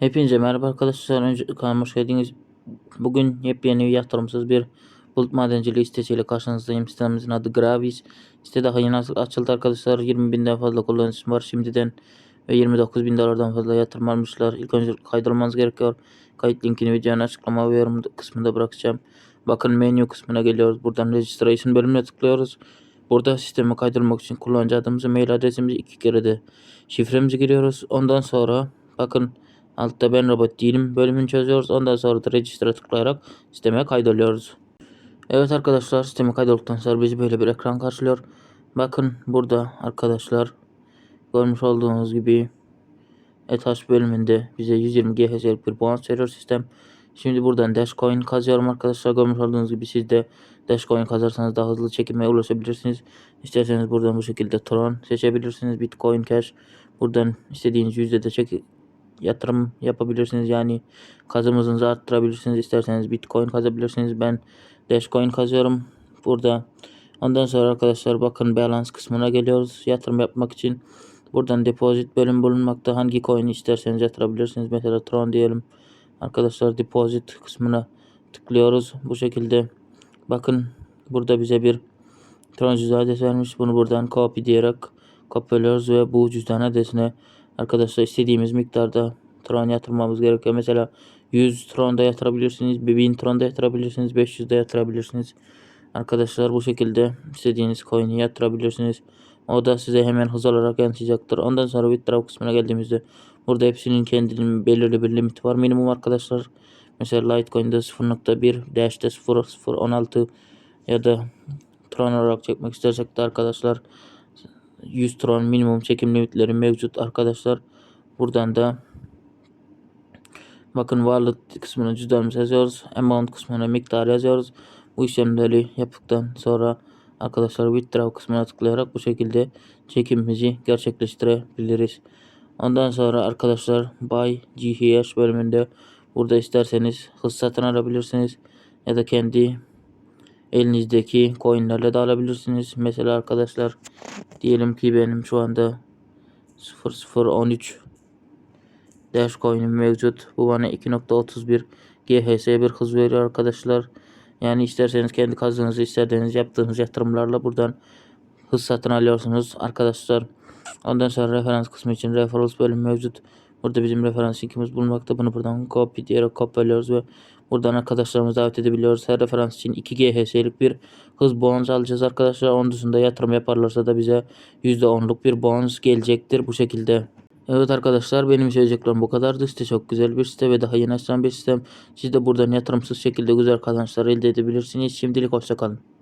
Hepinize merhaba arkadaşlar. Önce kanalıma hoş geldiniz. Bugün yepyeni yatırımsız bir bulut madenciliği sitesiyle karşınızdayım. Sitemizin adı Gravis. Site daha yeni açıldı arkadaşlar. 20 binden fazla kullanıcısı var şimdiden ve 29 bin dolardan fazla yatırım almışlar. İlk önce kaydolmanız gerekiyor. Kayıt linkini videonun açıklama ve yorum kısmında bırakacağım. Bakın menü kısmına geliyoruz. Buradan registration bölümüne tıklıyoruz. Burada sisteme kaydolmak için kullanıcı adımızı, mail adresimizi iki kere de şifremizi giriyoruz. Ondan sonra bakın Altta ben robot değilim bölümünü çözüyoruz. Ondan sonra da register'a tıklayarak sisteme kaydoluyoruz. Evet arkadaşlar sisteme kaydolduktan sonra bizi böyle bir ekran karşılıyor. Bakın burada arkadaşlar görmüş olduğunuz gibi etaj bölümünde bize 120 GHz'lik bir puan veriyor sistem. Şimdi buradan Dashcoin kazıyorum arkadaşlar. Görmüş olduğunuz gibi siz de Dashcoin kazarsanız daha hızlı çekime ulaşabilirsiniz. İsterseniz buradan bu şekilde Tron seçebilirsiniz. Bitcoin Cash. Buradan istediğiniz yüzde de çek yatırım yapabilirsiniz. Yani kazımızınızı arttırabilirsiniz. İsterseniz Bitcoin kazabilirsiniz. Ben Dashcoin kazıyorum burada. Ondan sonra arkadaşlar bakın balance kısmına geliyoruz. Yatırım yapmak için buradan deposit bölüm bulunmakta. Hangi coin isterseniz yatırabilirsiniz. Mesela Tron diyelim. Arkadaşlar deposit kısmına tıklıyoruz. Bu şekilde bakın burada bize bir Tron cüzdan adresi vermiş. Bunu buradan copy diyerek kopyalıyoruz ve bu cüzdan adresine Arkadaşlar istediğimiz miktarda Tron yatırmamız gerekiyor. Mesela 100 Tron'da yatırabilirsiniz, 1000 Tron'da yatırabilirsiniz, 500'de yatırabilirsiniz. Arkadaşlar bu şekilde istediğiniz coin'i yatırabilirsiniz. O da size hemen hız olarak yansıyacaktır. Ondan sonra withdraw kısmına geldiğimizde burada hepsinin kendi belirli bir limiti var. Minimum arkadaşlar. Mesela Litecoin'de 0.1, Dash'te 0.016 ya da Tron olarak çekmek istersek de arkadaşlar 100 tron minimum çekim limitleri mevcut arkadaşlar. Buradan da bakın wallet kısmına cüzdanımızı yazıyoruz. Amount kısmına miktar yazıyoruz. Bu işlemleri yaptıktan sonra arkadaşlar withdraw kısmına tıklayarak bu şekilde çekimimizi gerçekleştirebiliriz. Ondan sonra arkadaşlar buy GH bölümünde burada isterseniz hız satın alabilirsiniz ya da kendi elinizdeki coinlerle de alabilirsiniz. Mesela arkadaşlar diyelim ki benim şu anda 0013 Dash coin'im mevcut. Bu bana 2.31 GHS bir hız veriyor arkadaşlar. Yani isterseniz kendi kazanınızı isterseniz yaptığınız yatırımlarla buradan hız satın alıyorsunuz arkadaşlar. Ondan sonra referans kısmı için referans bölüm mevcut. Burada bizim referans linkimiz bulunmakta. Bunu buradan copy diyerek kopyalıyoruz ve buradan arkadaşlarımızı davet edebiliyoruz. Her referans için 2 GHS'lik bir hız bonus alacağız arkadaşlar. Onun dışında yatırım yaparlarsa da bize %10'luk bir bonus gelecektir bu şekilde. Evet arkadaşlar benim söyleyeceklerim bu kadardı. Site çok güzel bir site ve daha yeni açılan bir sistem. Siz de buradan yatırımsız şekilde güzel kazançlar elde edebilirsiniz. Şimdilik hoşçakalın.